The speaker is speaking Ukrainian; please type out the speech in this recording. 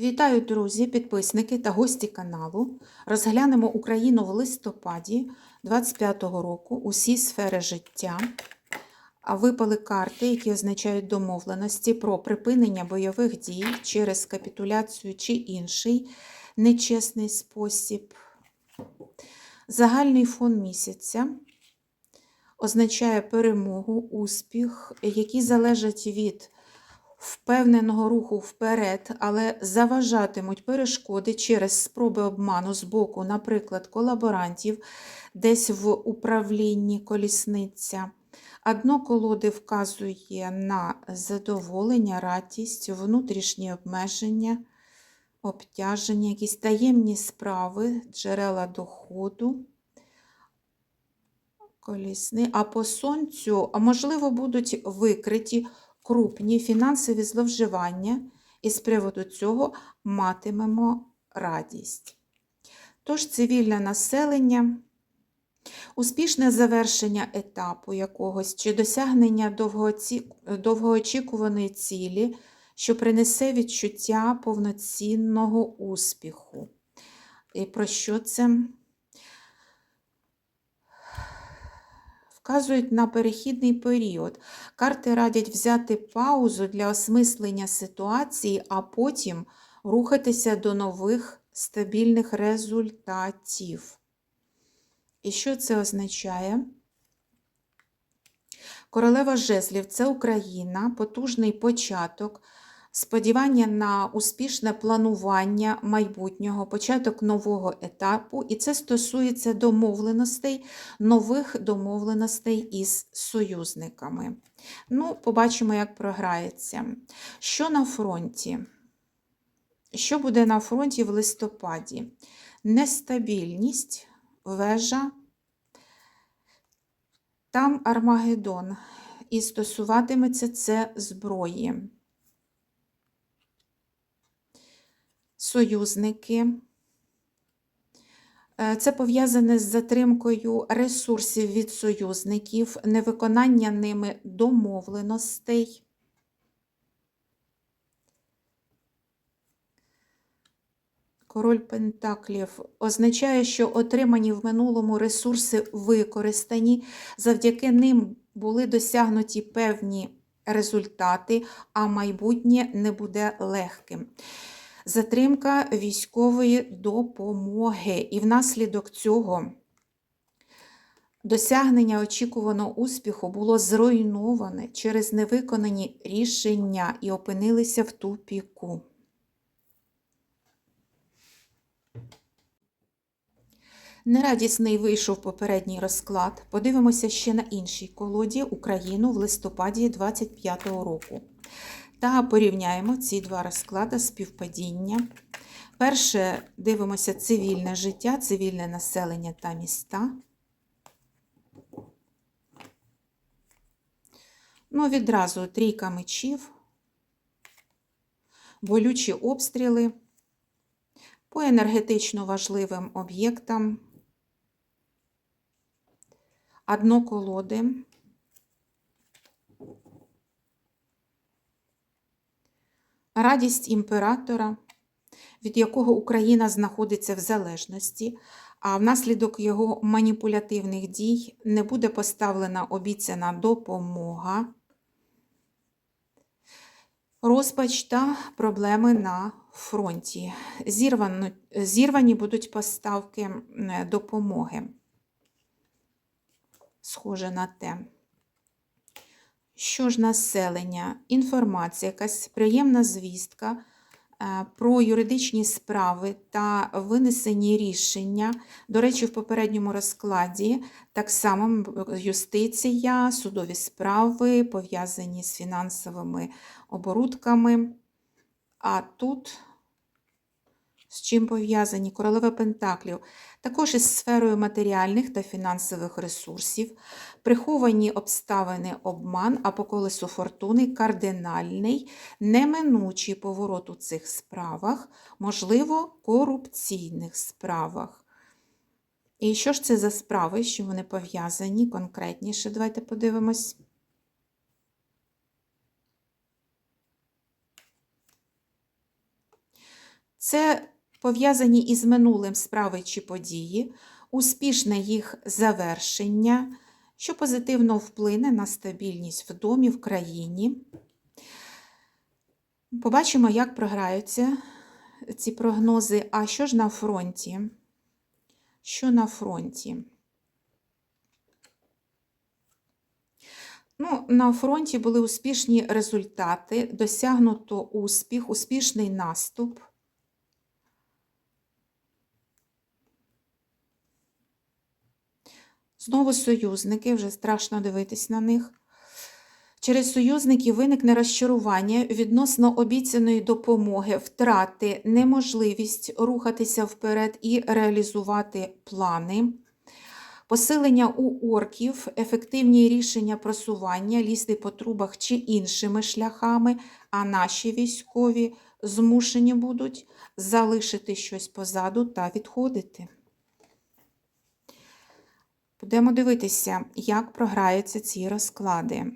Вітаю, друзі, підписники та гості каналу. Розглянемо Україну в листопаді 25-го року, усі сфери життя. А випали карти, які означають домовленості про припинення бойових дій через капітуляцію чи інший нечесний спосіб. Загальний фон місяця означає перемогу, успіх, які залежать від впевненого руху вперед, але заважатимуть перешкоди через спроби обману з боку, наприклад, колаборантів, десь в управлінні колісниця. А колоди вказує на задоволення, радість, внутрішні обмеження, обтяження, якісь таємні справи, джерела доходу. Колісний. А по сонцю, можливо, будуть викриті крупні фінансові зловживання, і з приводу цього матимемо радість. Тож, цивільне населення, успішне завершення етапу якогось чи досягнення довгоочікуваної цілі, що принесе відчуття повноцінного успіху. І про що це? Вказують на перехідний період. Карти радять взяти паузу для осмислення ситуації, а потім рухатися до нових стабільних результатів. І що це означає? Королева жезлів це Україна, потужний початок, сподівання на успішне планування майбутнього, початок нового етапу, і це стосується домовленостей, нових домовленостей із союзниками. Ну, побачимо, як програється. Що на фронті? Що буде на фронті в листопаді? Нестабільність, вежа, там Армагеддон. І стосуватиметься це зброї. Союзники. Е, Це пов'язане з затримкою ресурсів від союзників, невиконання ними домовленостей. Король Пентаклів означає, що отримані в минулому ресурси використані, завдяки ним були досягнуті певні результати, а майбутнє не буде легким. Затримка військової допомоги. І внаслідок цього досягнення очікуваного успіху було зруйноване через невиконані рішення і опинилися в тупіку. Нерадісний вийшов попередній розклад. Подивимося ще на іншій колоді Україну в листопаді 25-го року. Та порівняємо ці два розклади співпадіння. Перше дивимося цивільне життя, цивільне населення та міста. Ну, відразу трійка мечів, болючі обстріли по енергетично важливим об'єктам, а дно колоди. Радість імператора, від якого Україна знаходиться в залежності, а внаслідок його маніпулятивних дій не буде поставлена обіцяна допомога, розпач та проблеми на фронті. Зірвані, зірвані будуть поставки допомоги. Схоже на те. Що ж населення? Інформація, якась приємна звістка е, про юридичні справи та винесені рішення. До речі, в попередньому розкладі так само юстиція, судові справи пов'язані з фінансовими оборудками. А тут з чим пов'язані королева Пентаклів, також із сферою матеріальних та фінансових ресурсів, приховані обставини обман, а по колесу фортуни кардинальний, неминучий поворот у цих справах, можливо, корупційних справах. І що ж це за справи, що вони пов'язані конкретніше? Давайте подивимось. Це пов'язані із минулим справи чи події, успішне їх завершення, що позитивно вплине на стабільність в домі, в країні. Побачимо, як програються ці прогнози. А що ж на фронті? Що на фронті? Ну, на фронті були успішні результати, досягнуто успіх, успішний наступ. Знову союзники, вже страшно дивитись на них. Через союзників виникне розчарування відносно обіцяної допомоги, втрати, неможливість рухатися вперед і реалізувати плани, посилення у орків, ефективні рішення просування, лізти по трубах чи іншими шляхами, а наші військові змушені будуть залишити щось позаду та відходити. Будемо дивитися, як програються ці розклади.